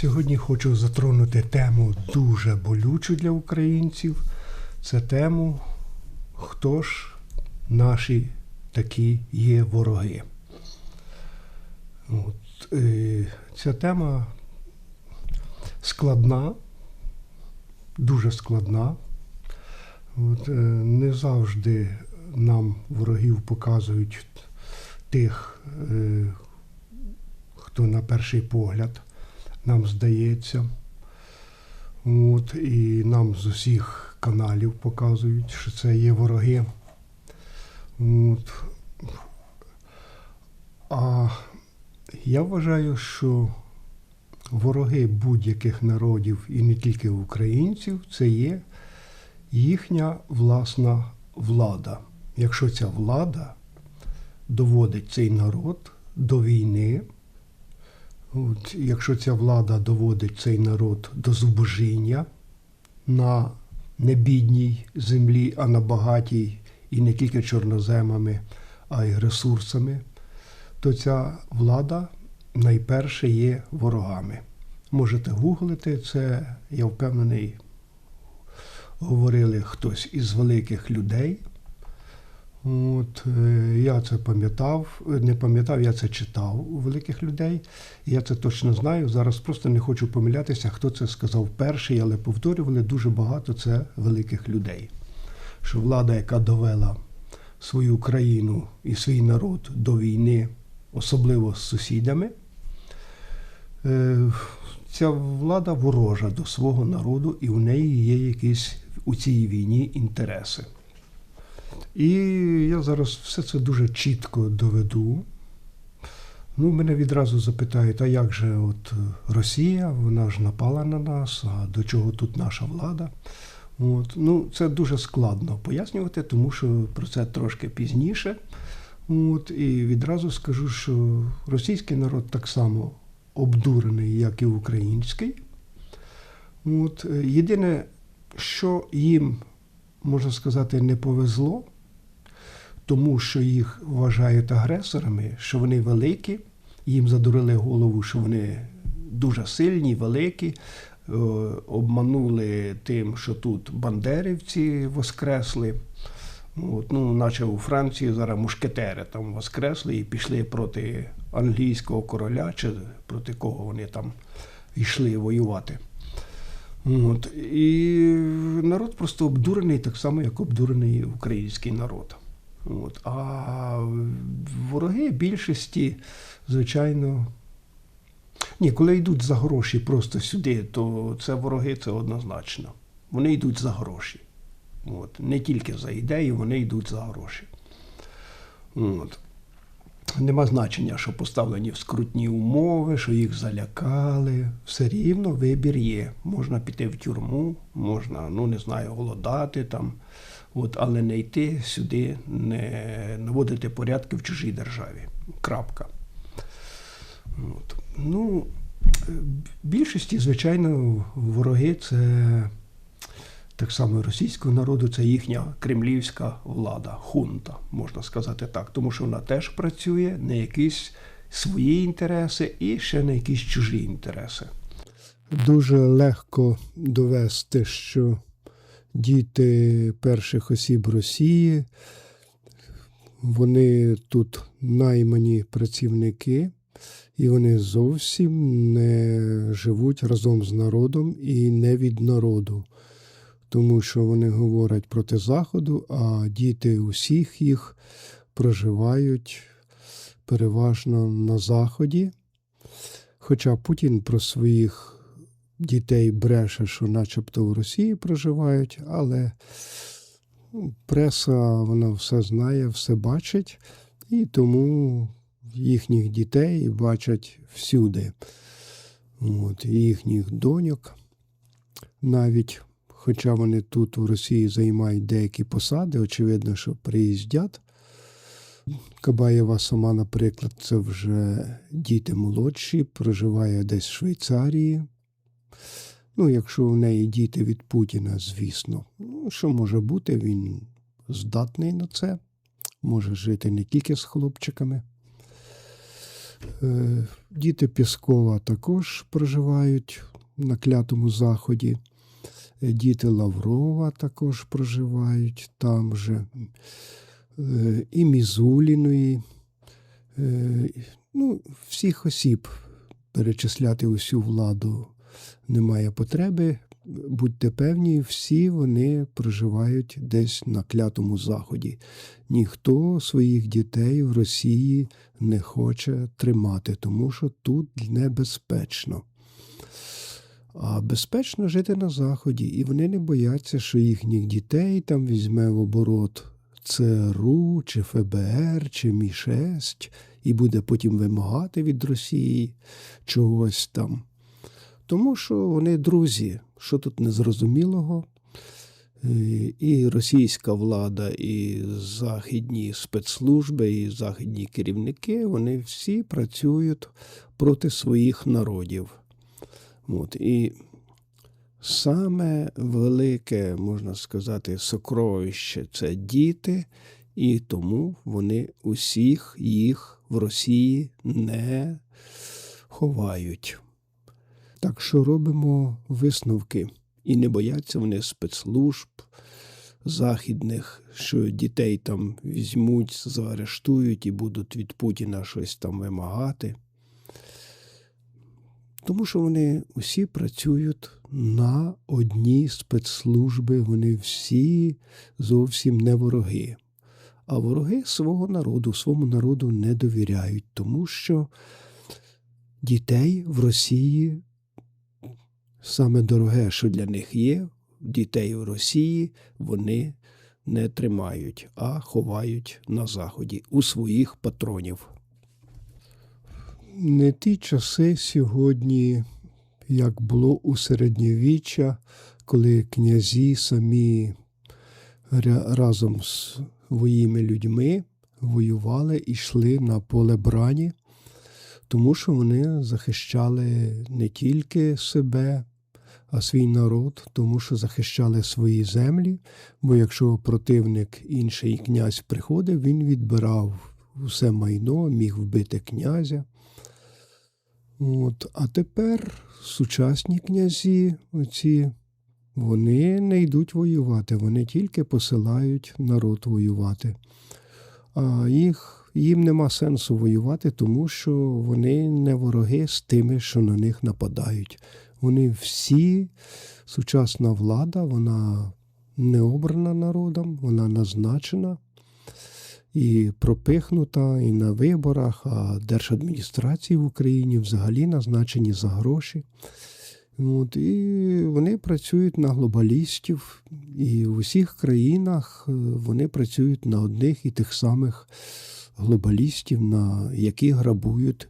Сьогодні хочу затронути тему дуже болючу для українців. Це тему, хто ж наші такі є вороги. От, е, ця тема складна, дуже складна. От, е, не завжди нам ворогів показують тих, е, хто на перший погляд нам здається. От, і нам з усіх каналів показують, що це є вороги. От. А я вважаю, що вороги будь-яких народів і не тільки українців це є їхня власна влада. Якщо ця влада доводить цей народ до війни, от, якщо ця влада доводить цей народ до зубожіння на небідній землі, а на багатій і не тільки чорноземами, а й ресурсами, то ця влада найперше є ворогами. Можете гуглити це, я впевнений, говорили хтось із великих людей. От, е, Я це пам'ятав, не пам'ятав, я це читав у великих людей. Я це точно знаю. Зараз просто не хочу помилятися, хто це сказав перший, але повторювали дуже багато це великих людей. Що влада, яка довела свою країну і свій народ до війни, особливо з сусідами, е, ця влада ворожа до свого народу, і у неї є якісь у цій війні інтереси. І я зараз все це дуже чітко доведу. Ну, мене відразу запитають, а як же от Росія, вона ж напала на нас, а до чого тут наша влада? От. Ну, Це дуже складно пояснювати, тому що про це трошки пізніше. От. І відразу скажу, що російський народ так само обдурений, як і український. От. Єдине, що їм, можна сказати, не повезло, тому що їх вважають агресорами, що вони великі, їм задурили голову, що вони дуже сильні, великі, е, обманули тим, що тут бандерівці воскресли. От, ну, Наче у Франції зараз мушкетери там воскресли і пішли проти англійського короля, чи проти кого вони там йшли воювати. От. І народ просто обдурений, так само, як обдурений український народ. От. А вороги більшості, звичайно. Ні, коли йдуть за гроші просто сюди, то це вороги це однозначно. Вони йдуть за гроші. От. Не тільки за ідеї, вони йдуть за гроші. От. Нема значення, що поставлені в скрутні умови, що їх залякали. Все рівно вибір є. Можна піти в тюрму, можна, ну не знаю, голодати там, от, але не йти сюди, не наводити порядки в чужій державі. Крапка. От. Ну, Більшості, звичайно, вороги це так само російського народу, це їхня кремлівська влада, хунта, можна сказати так, тому що вона теж працює на якісь свої інтереси і ще на якісь чужі інтереси. Дуже легко довести, що діти перших осіб Росії, вони тут наймані працівники, і вони зовсім не живуть разом з народом і не від народу тому що вони говорять проти Заходу, а діти усіх їх проживають переважно на Заході. Хоча Путін про своїх дітей бреше, що начебто в Росії проживають, але преса вона все знає, все бачить, і тому їхніх дітей бачать всюди. От, Їхніх доньок навіть Хоча вони тут в Росії займають деякі посади, очевидно, що приїздять. Кабаєва сама, наприклад, це вже діти молодші, проживає десь в Швейцарії. Ну, якщо в неї діти від Путіна, звісно, ну, що може бути, він здатний на це, може жити не тільки з хлопчиками. Е, Діти Піскова також проживають на клятому заході. Е, Діти Лаврова також проживають там же. Е, І Мізуліної. Ну, всіх осіб перечисляти усю владу немає потреби. Будьте певні, всі вони проживають десь на клятому заході. Ніхто своїх дітей в Росії не хоче тримати, тому що тут небезпечно. А безпечно жити на Заході, і вони не бояться, що їхніх дітей там візьме в оборот ЦРУ, чи ФБР, чи Мі-6, і буде потім вимагати від Росії чогось там. Тому що вони друзі, що тут незрозумілого. Е, І російська влада, і західні спецслужби, і західні керівники, вони всі працюють проти своїх народів. От. І саме велике, можна сказати, сокровище це діти, і тому вони усіх їх в Росії не ховають. Так що робимо висновки. І не бояться вони спецслужб західних, що дітей там візьмуть, заарештують і будуть від Путіна щось там вимагати. Тому що вони усі працюють на одні спецслужби, вони всі зовсім не вороги. А вороги свого народу, своєму народу не довіряють, тому що дітей в Росії саме дороге, що для них є, дітей в Росії вони не тримають, а ховають на Заході у своїх патронів. Не ті часи сьогодні, як було у середньовіччя, коли князі самі разом з своїми людьми воювали і йшли на поле брані, тому що вони захищали не тільки себе, а свій народ, тому що захищали свої землі. Бо якщо противник, інший князь приходив, він відбирав усе майно, міг вбити князя. От. А тепер сучасні князі, оці, вони не йдуть воювати, вони тільки посилають народ воювати. А їх, їм нема сенсу воювати, тому що вони не вороги з тими, що на них нападають. Вони всі, сучасна влада, вона не обрана народом, вона назначена і пропихнута і на виборах, а держадміністрації в Україні взагалі назначені за гроші. От, і вони працюють на глобалістів, і в усіх країнах е, вони працюють на одних і тих самих глобалістів, на які грабують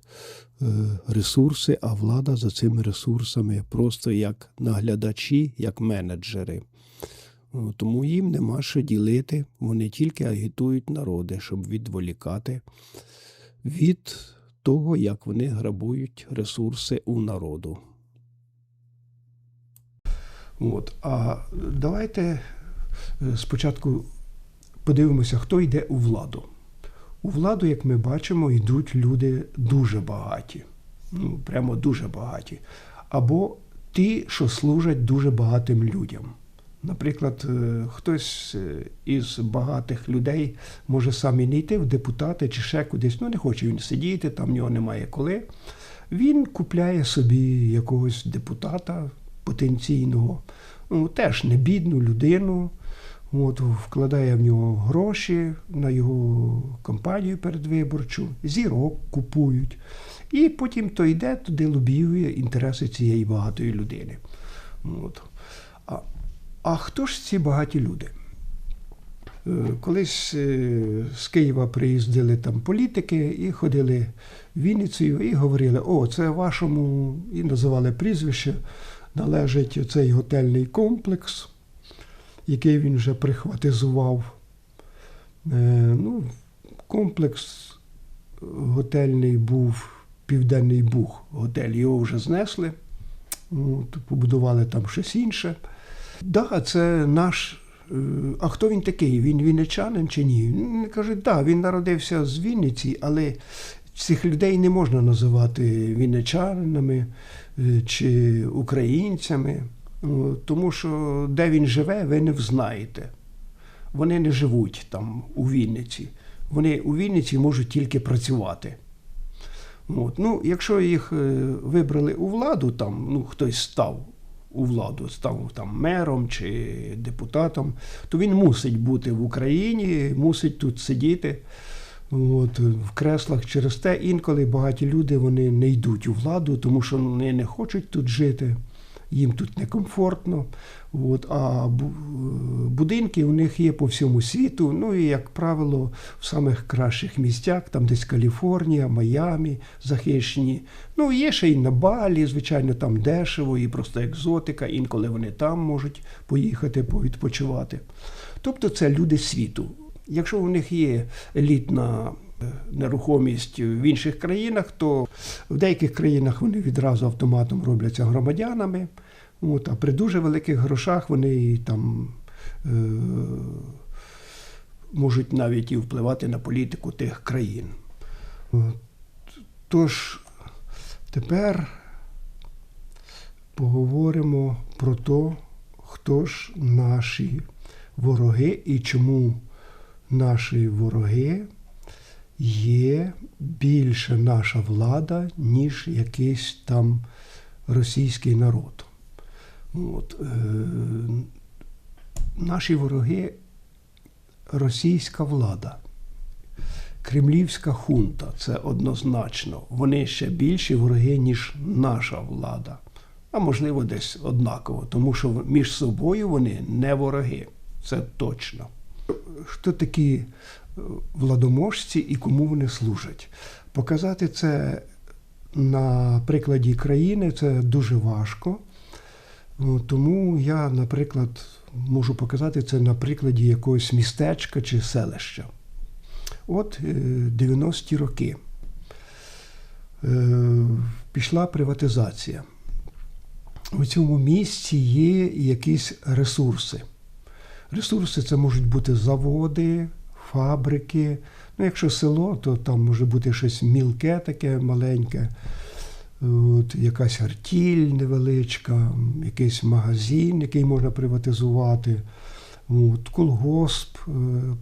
ресурси, а влада за цими ресурсами просто як наглядачі, як менеджери. Тому їм нема що ділити, вони тільки агітують народи, щоб відволікати від того, як вони грабують ресурси у народу. От. А давайте е, спочатку подивимося, хто йде у владу. У владу, як ми бачимо, йдуть люди дуже багаті. Ну, прямо дуже багаті. Або ті, що служать дуже багатим людям. Наприклад, е, хтось е, із багатих людей може сам і не йти в депутати чи ще кудись, ну не хоче він сидіти, там в нього немає коли. Він купляє собі якогось депутата потенційного, ну, теж не бідну людину, от, вкладає в нього гроші на його кампанію передвиборчу, зірок купують. І потім то йде туди лобіює інтереси цієї багатої людини. От. А, а хто ж ці багаті люди? Е, Колись е, з Києва приїздили там політики і ходили в Вінницею і говорили: о, це вашому, і називали прізвище, належить цей готельний комплекс, який він вже прихватизував. Е, Ну, комплекс готельний був Південний Буг. Готель його вже знесли, побудували там щось інше. Так, да, це наш. е, А хто він такий? Він вінничанин чи ні? Він каже, так, він народився з Вінниці, але цих людей не можна називати вінничанами е, чи українцями, тому що де він живе, ви не взнаєте. Вони не живуть там у Вінниці. Вони у Вінниці можуть тільки працювати. От. Ну, якщо їх е, вибрали у владу, там, ну, хтось став у владу, став там мером чи депутатом, то він мусить бути в Україні, мусить тут сидіти от, в креслах. Через те інколи багаті люди вони не йдуть у владу, тому що вони не хочуть тут жити, їм тут некомфортно. От, а будинки у них є по всьому світу. Ну і, як правило, в самих кращих місцях, там десь Каліфорнія, Майамі захищені. Ну, є ще й на Балі, звичайно, там дешево і просто екзотика. Інколи вони там можуть поїхати повідпочивати. Тобто це люди світу. Якщо у них є елітна е, нерухомість в інших країнах, то в деяких країнах вони відразу автоматом робляться громадянами. От, а при дуже великих грошах вони там е, можуть навіть і впливати на політику тих країн. Тож тепер поговоримо про те, хто ж наші вороги і чому наші вороги є більше наша влада, ніж якийсь там російський народ. От, е, наші вороги російська влада, кремлівська хунта це однозначно. Вони ще більші вороги, ніж наша влада. А можливо, десь однаково, тому що між собою вони не вороги. Це точно. Хто такі е, владоможці і кому вони служать? Показати це на прикладі країни це дуже важко. Ну, Тому я, наприклад, можу показати це на прикладі якогось містечка чи селища. От е, 90-ті роки е, пішла приватизація. У цьому місці є якісь ресурси. Ресурси це можуть бути заводи, фабрики. Ну, якщо село, то там може бути щось мілке, таке маленьке, от, якась артіль невеличка, якийсь магазин, який можна приватизувати, от, колгосп, е,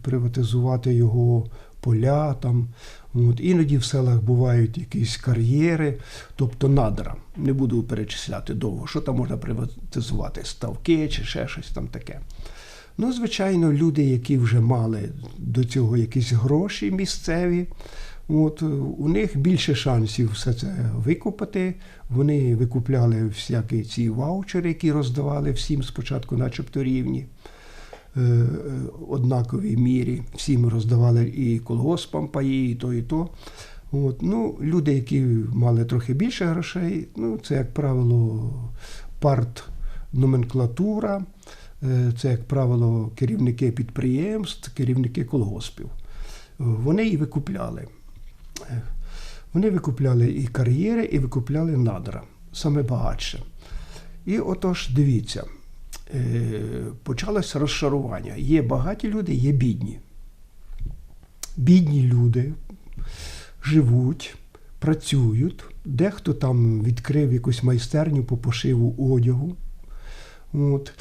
приватизувати його поля. Там. От. Іноді в селах бувають якісь кар'єри, тобто надра. Не буду перечисляти довго, що там можна приватизувати, ставки чи ще щось там таке. Ну, звичайно, люди, які вже мали до цього якісь гроші місцеві, от, у них більше шансів все це викупити. Вони викупляли всякі ці ваучери, які роздавали всім спочатку, начебто рівні, е, е, однаковій мірі. Всім роздавали і колгоспам паї, і то, і то. От, ну, люди, які мали трохи більше грошей, ну, це, як правило, партноменклатура. Е, Це, як правило, керівники підприємств, керівники колгоспів. Е, Вони і викупляли. Е, Вони викупляли і кар'єри, і викупляли надра, саме багатше. І отож, дивіться, е, почалось розшарування. Є багаті люди, є бідні. Бідні люди живуть, працюють, дехто там відкрив якусь майстерню по пошиву одягу. От.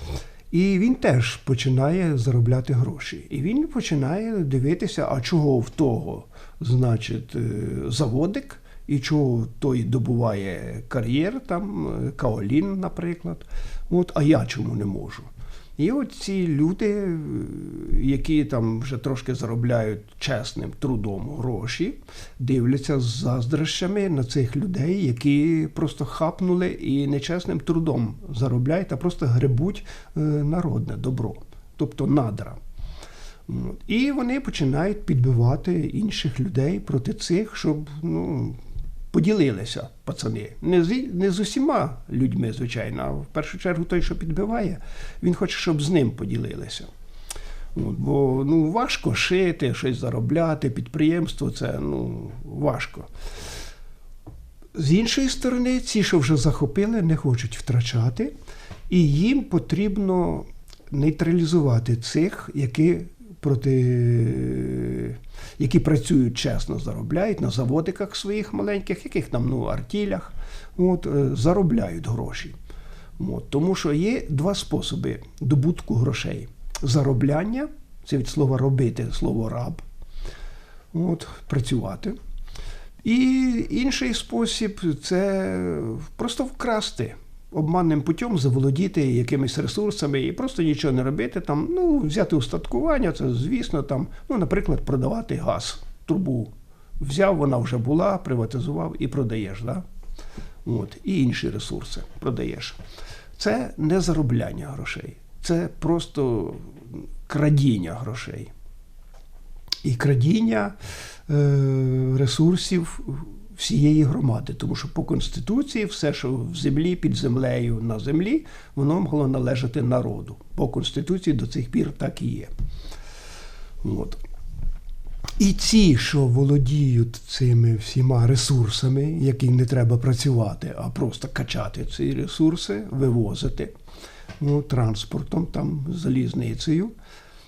І він теж починає заробляти гроші. І він починає дивитися, а чого в того, значить, е, заводик, і чого той добуває кар'єр, там, е, Каолін, наприклад. От, а я чому не можу? І от ці люди, е, які там вже трошки заробляють чесним трудом гроші, дивляться з заздрощами на цих людей, які просто хапнули і нечесним трудом заробляють, а просто гребуть е, народне добро, тобто надра. І вони починають підбивати інших людей проти цих, щоб ну, поділилися пацани. Не з, не з усіма людьми, звичайно, а в першу чергу той, що підбиває, він хоче, щоб з ним поділилися. От, бо ну, важко шити, щось заробляти, підприємство це ну, важко. З іншої сторони, ці, що вже захопили, не хочуть втрачати, і їм потрібно нейтралізувати цих, які проти, які працюють чесно, заробляють на заводиках своїх маленьких, яких там ну, артілях, от, е, заробляють гроші. От, тому що є два способи добутку грошей: заробляння, це від слова робити, слово раб, от, працювати. І інший спосіб це просто вкрасти обманним путем заволодіти якимись ресурсами і просто нічого не робити. Там, ну, взяти устаткування, це, звісно, там, ну, наприклад, продавати газ, трубу. Взяв, вона вже була, приватизував і продаєш. Да? От, І інші ресурси продаєш. Це не заробляння грошей, це просто крадіння грошей. І крадіння е, ресурсів всієї громади, тому що по Конституції все, що в землі, під землею, на землі, воно могло належати народу. По Конституції до цих пір так і є. От. І ці, що володіють цими всіма ресурсами, які не треба працювати, а просто качати ці ресурси, вивозити ну, транспортом, там, залізницею,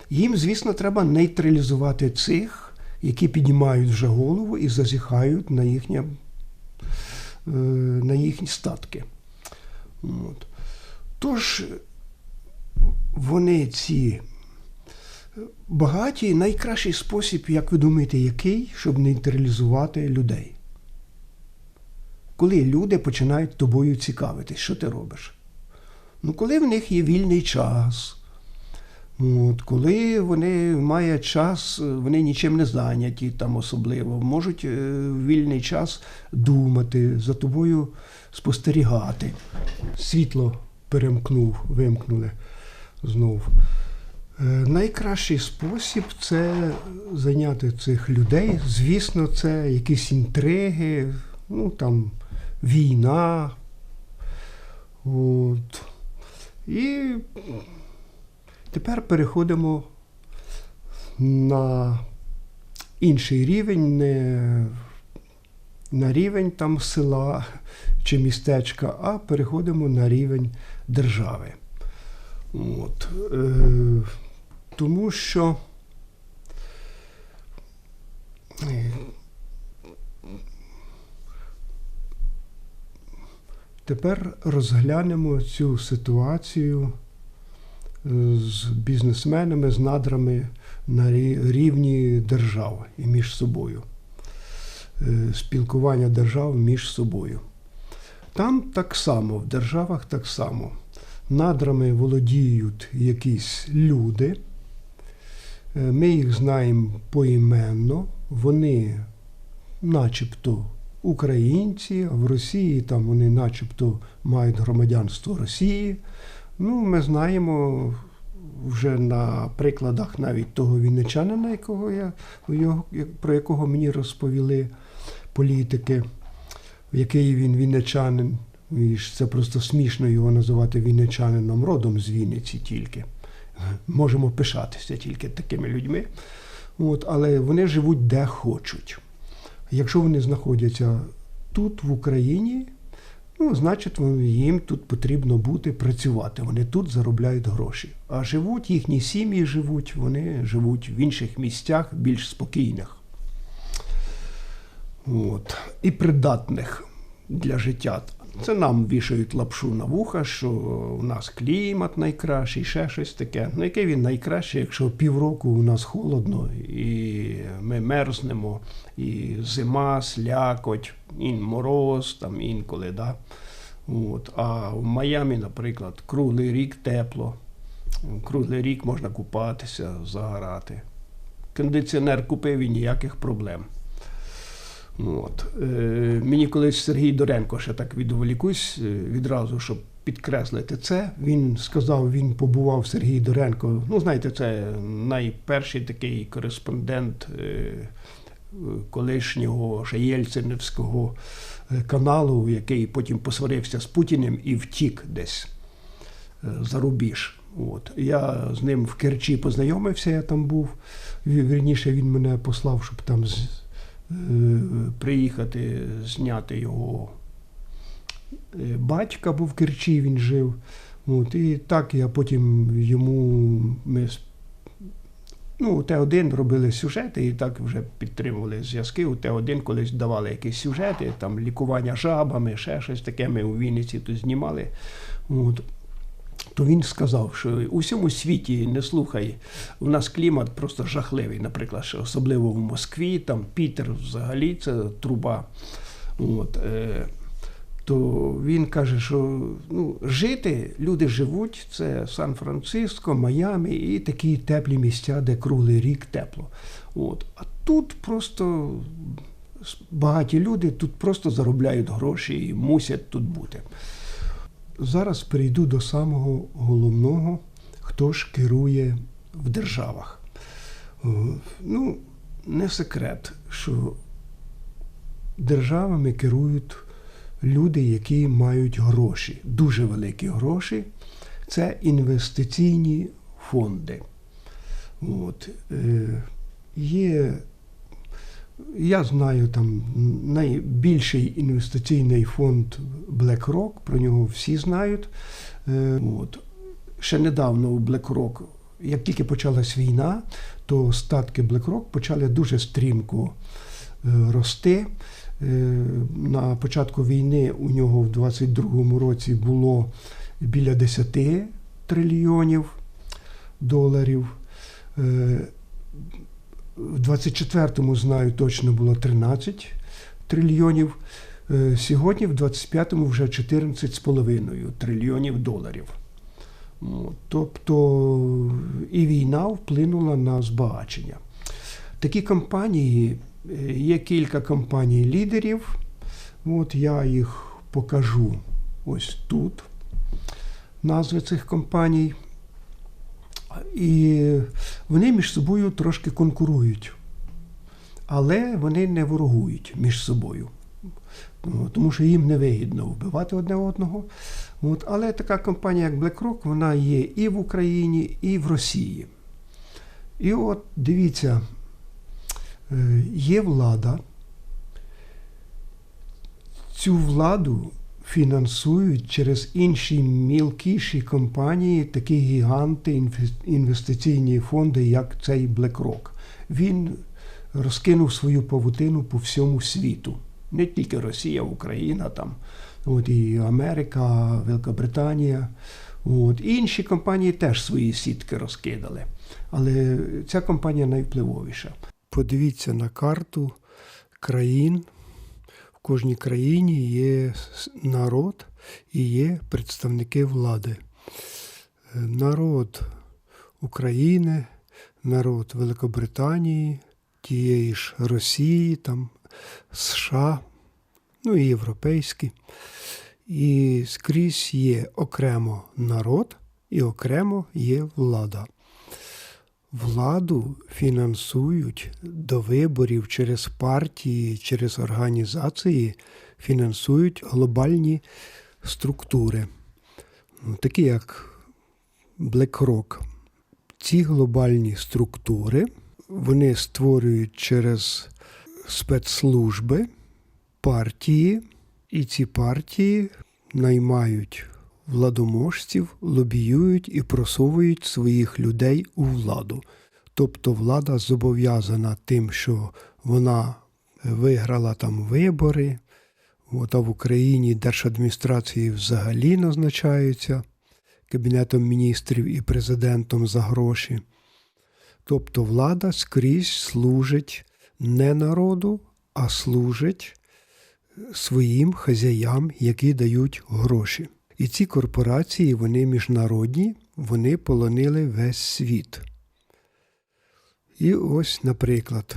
їм, звісно, треба нейтралізувати цих які піднімають вже голову і зазіхають на їхнє, е, на їхні статки. От. Тож вони ці багаті найкращий спосіб, як ви думаєте, який, щоб нейтралізувати людей. Коли люди починають тобою цікавитись, що ти робиш? Ну, коли в них є вільний час, От, Коли вони мають час, вони нічим не зайняті там особливо, можуть в е, вільний час думати, за тобою спостерігати. Світло перемкнув, вимкнули знову. Е, найкращий спосіб це зайняти цих людей. Звісно, це якісь інтриги, ну там війна. От. І Тепер переходимо на інший рівень, не на рівень там села чи містечка, а переходимо на рівень держави. От. Е, Тому що е, тепер розглянемо цю ситуацію з бізнесменами, з надрами на рівні держав і між собою. Е, спілкування держав між собою. Там так само, в державах так само. Надрами володіють якісь люди. Е, ми їх знаємо поіменно, вони начебто українці, а в Росії там вони начебто мають громадянство Росії. Ну, ми знаємо вже на прикладах навіть того вінничанина, якого я, про якого мені розповіли політики, який він вінничанин. Це просто смішно його називати вінничанином родом з Вінниці тільки. Можемо пишатися тільки такими людьми. От, Але вони живуть де хочуть. Якщо вони знаходяться тут, в Україні, Ну, значить, їм тут потрібно бути працювати. Вони тут заробляють гроші. А живуть, їхні сім'ї живуть, вони живуть в інших місцях, більш спокійних. От. І придатних для життя. Це нам вішають лапшу на вуха, що у нас клімат найкращий, ще щось таке. Ну, який він найкращий, якщо півроку у нас холодно, і ми мерзнемо, і зима, слякоть, і мороз, там інколи. Да? От. А в Майамі, наприклад, круглий рік тепло, круглий рік можна купатися, загорати. Кондиціонер купив і ніяких проблем. От. Е, Мені колись Сергій Доренко ще так відволікусь е, відразу, щоб підкреслити це. Він сказав, він побував Сергій Доренко. Ну, знаєте, це найперший такий кореспондент е, колишнього ще Єльцинівського е, каналу, який потім посварився з Путіним і втік десь за рубіж. От. Я з ним в Керчі познайомився, я там був. Вірніше він мене послав, щоб там приїхати, зняти його е, батька, був в Керчі, він жив. От, І так я потім йому ми Ну, у Т1 робили сюжети і так вже підтримували зв'язки. У Т1 колись давали якісь сюжети, там лікування жабами, ще щось таке. Ми у Вінниці тут знімали. От. То він сказав, що у всьому світі не слухай, у нас клімат просто жахливий, наприклад, що особливо в Москві, там Пітер взагалі це труба. От, е, то він каже, що ну, жити, люди живуть, це Сан-Франциско, Майамі і такі теплі місця, де круглий рік тепло. От. А тут просто багаті люди тут просто заробляють гроші і мусять тут бути. Зараз перейду до самого головного, хто ж керує в державах. Е, Ну, не секрет, що державами керують люди, які мають гроші, дуже великі гроші. Це інвестиційні фонди. От. Е, Є, я знаю там найбільший інвестиційний фонд BlackRock, про нього всі знають. Е, От. Ще недавно у BlackRock, як тільки почалась війна, то статки BlackRock почали дуже стрімко е, рости. Е, На початку війни у нього в 22-му році було біля 10 трильйонів доларів. В 24-му, знаю, точно було 13 трильйонів. Е, Сьогодні, в 25-му, вже 14,5 трильйонів доларів. Тобто і війна вплинула на збагачення. Такі компанії, е, є кілька компаній лідерів. От я їх покажу ось тут. Назви цих компаній. І вони між собою трошки конкурують. Але вони не ворогують між собою. Тому що їм невигідно вбивати одне одного. От, але така компанія, як BlackRock, вона є і в Україні, і в Росії. І от дивіться, е, є влада. Цю владу фінансують через інші мілкіші компанії, такі гіганти, інвестиційні фонди, як цей BlackRock. Він розкинув свою павутину по всьому світу. Не тільки Росія, Україна, там, от і Америка, Великобританія. От. І інші компанії теж свої сітки розкидали. Але ця компанія найвпливовіша. Подивіться на карту країн. Кожній країні є народ і є представники влади. Е, Народ України, народ Великобританії, тієї ж Росії, там, США, ну і європейські. І скрізь є окремо народ і окремо є влада. Владу фінансують до виборів через партії, через організації, фінансують глобальні структури, ну, такі як BlackRock. Ці глобальні структури вони створюють через спецслужби партії, і ці партії наймають владоможців, лобіюють і просовують своїх людей у владу. Тобто влада зобов'язана тим, що вона виграла там вибори, от, а в Україні держадміністрації взагалі назначаються Кабінетом міністрів і президентом за гроші. Тобто влада скрізь служить не народу, а служить своїм хазяям, які дають гроші. І ці корпорації, вони міжнародні, вони полонили весь світ. І ось, наприклад,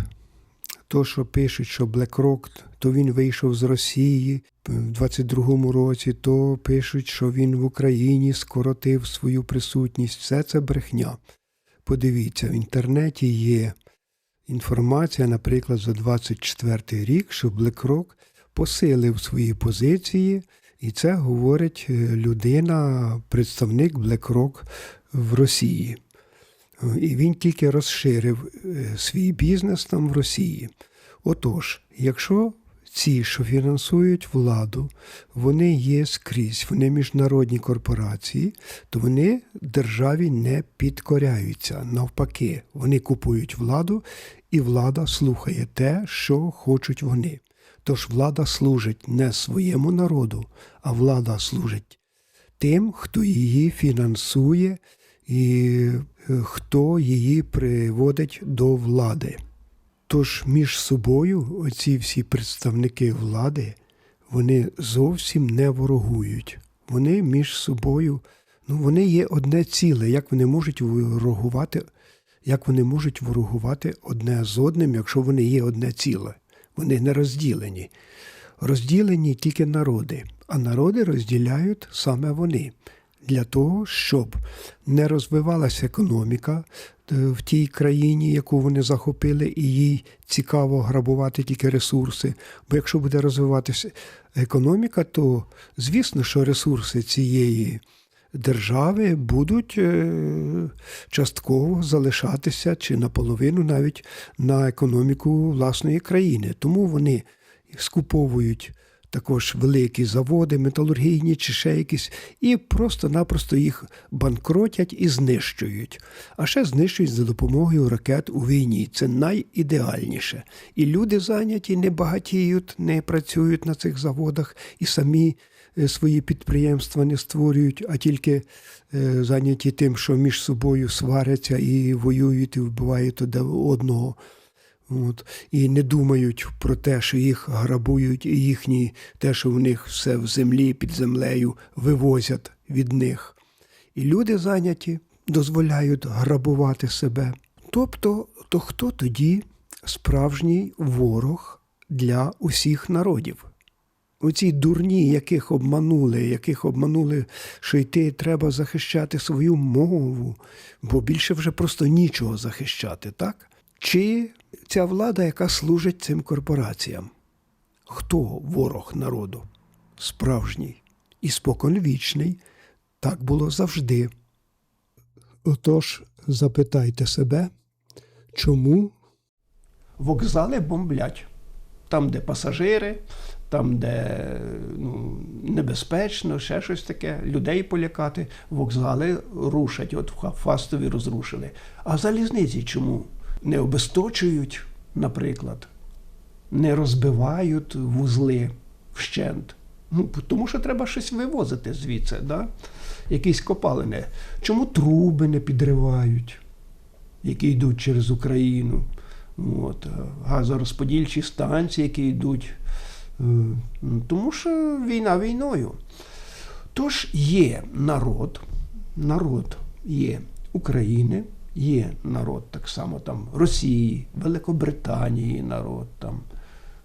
то, що пишуть, що BlackRock, то він вийшов з Росії в 22-му році, то пишуть, що він в Україні скоротив свою присутність. Все це брехня. Подивіться, в інтернеті є інформація, наприклад, за 24 рік, що BlackRock посилив свої позиції, і це говорить е, людина, представник BlackRock в Росії. І він тільки розширив е, свій бізнес там в Росії. Отож, якщо ці, що фінансують владу, вони є скрізь, вони міжнародні корпорації, то вони державі не підкоряються. Навпаки, вони купують владу, і влада слухає те, що хочуть вони. Тож влада служить не своєму народу, а влада служить тим, хто її фінансує і е, хто її приводить до влади. Тож між собою оці всі представники влади, вони зовсім не ворогують. Вони між собою, ну вони є одне ціле, як вони можуть ворогувати, як вони можуть ворогувати одне з одним, якщо вони є одне ціле. Вони не розділені. Розділені тільки народи, а народи розділяють саме вони для того, щоб не розвивалася економіка е, в тій країні, яку вони захопили, і їй цікаво грабувати тільки ресурси. Бо якщо буде розвиватися економіка, то звісно, що ресурси цієї держави будуть е, частково залишатися чи наполовину навіть на економіку власної країни. Тому вони скуповують також великі заводи, металургійні чи ще якісь, і просто-напросто їх банкротять і знищують. А ще знищують за допомогою ракет у війні. Це найідеальніше. І люди зайняті, не багатіють, не працюють на цих заводах і самі свої підприємства не створюють, а тільки е, зайняті тим, що між собою сваряться і воюють, і вбивають одного. От, і не думають про те, що їх грабують, і їхні, те, що в них все в землі під землею вивозять від них. І люди зайняті дозволяють грабувати себе. Тобто, то хто тоді справжній ворог для усіх народів? Оці дурні, яких обманули, яких обманули, що йти треба захищати свою мову, бо більше вже просто нічого захищати, так? Чи ця влада, яка служить цим корпораціям? Хто ворог народу? Справжній і споконвічний. Так було завжди. Отож, запитайте себе, чому вокзали бомблять? Там, де пасажири, там, де ну, небезпечно, ще щось таке, людей полякати, вокзали рушать, от в Фастові розрушили. А залізниці чому? Не обесточують, наприклад, не розбивають вузли вщент. Ну, тому що треба щось вивозити звідси, да? якісь копалини. Чому труби не підривають, які йдуть через Україну? От, газорозподільчі станції, які йдуть. Тому що війна війною. Тож є народ, народ є України, є народ так само там Росії, Великобританії, народ там,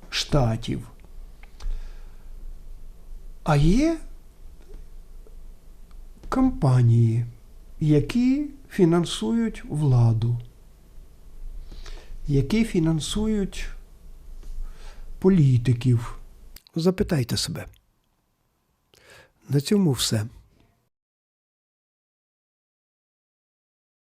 Штатів. А є компанії, які фінансують владу, які фінансують політиків. Запитайте себе. На цьому все.